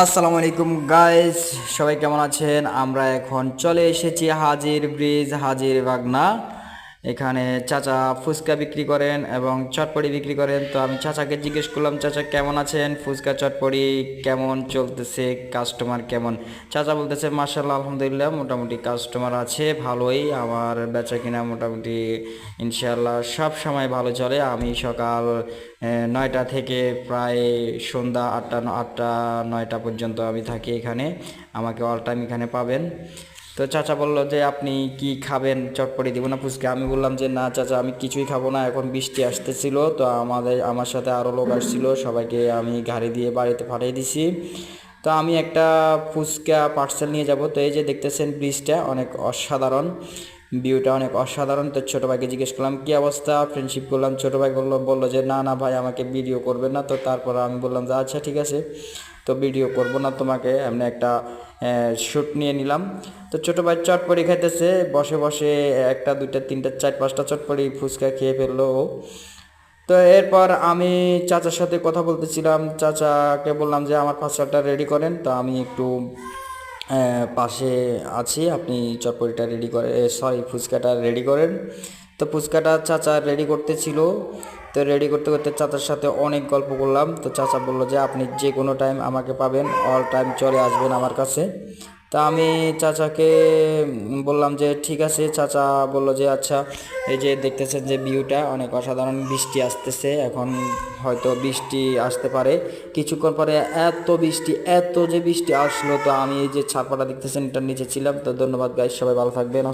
আসসালামু আলাইকুম গাইস সবাই কেমন আছেন? আমরা এখন চলে এসেছি হাজির ব্রিজ হাজির বাগনা এখানে চাচা ফুচকা বিক্রি করেন এবং চটপড়ি বিক্রি করেন। তো আমি চাচাকে জিজ্ঞেস করলাম, চাচা, কেমন আছেন? ফুচকা চটপড়ি কেমন চলতেছে? কাস্টমার কেমন? চাচা বলতেছে মার্শাল্লাহ আলহামদুলিল্লাহ, মোটামুটি কাস্টমার আছে, ভালোই। আমার বেচা কিনা মোটামুটি ইনশাল্লাহ সব সময় ভালো চলে। আমি সকাল নয়টা থেকে প্রায় সন্ধ্যা আটটা আটটা, নয়টা পর্যন্ত আমি থাকি এখানে। আমাকে অল টাইম এখানে পাবেন। তো চাচা বলল যে, আপনি কি খাবেন? চটপটি দিব না ফুচকা। আমি বললাম যে, না চাচা, আমি কিছুই খাব না। এখন বৃষ্টি আসতেছিল, তো আমাদের, আমার সাথে আরও লোক আসছিল। সবাইকে আমি গাড়ি দিয়ে বাড়িতে পাঠিয়ে দিছি। তো আমি একটা ফুচকা পার্সেল নিয়ে যাব। তো এই যে দেখতেছেন ব্রিজটা, অনেক অসাধারণ। ভিউটা অনেক অসাধারণ। তো ছোটো ভাইকে জিজ্ঞেস করলাম, কী অবস্থা? ফ্রেন্ডশিপ করলাম, ছোটো ভাই বলল বলল যে, না না ভাই, আমাকে ভিডিও করবে না। তো তারপর আমি বললাম যে আচ্ছা ঠিক আছে। তো ভিডিও করব না, তোমাকে এমনি একটা শ্যুট নিয়ে নিলাম। তো ছোটো ভাই চটপড়ি খাইতেছে, বসে বসে একটা, দুইটা, তিনটা, চার, পাঁচটা চটপড়ি ফুচকা খেয়ে ফেলল ও। তো এরপর আমি চাচার সাথে কথা বলতেছিলাম। চাচাকে বললাম যে, আমার পার্সেলটা রেডি করেন। তো আমি একটু পাশে আছি। আপনি চটপটিটা রেডি করে সরি ফুচকাটা রেডি করেন। তো ফুচকাটা চাচা রেডি করতেছিল তো রেডি করতে করতে চাচার সাথে অনেক গল্প করলাম। তো চাচা বলল যে, আপনি যে কোনো টাইম আমাকে পাবেন অল টাইম চলে আসবেন আমার কাছে। তা আমি চাচাকে বললাম যে, ঠিক আছে। চাচা বলল যে আচ্ছা। এই যে দেখতেছেন যে ভিউটা, অনেক অসাধারণ বৃষ্টি আসতেছে। এখন হয়তো বৃষ্টি আসতে পারে। কিছুক্ষণ পরে এত বৃষ্টি, এত যে বৃষ্টি আসলো, তো আমি এই যে ছাপাটা দেখতেছেন, এটার নিচে ছিলাম। তো ধন্যবাদ গাইজ সবাই ভালো থাকবেন।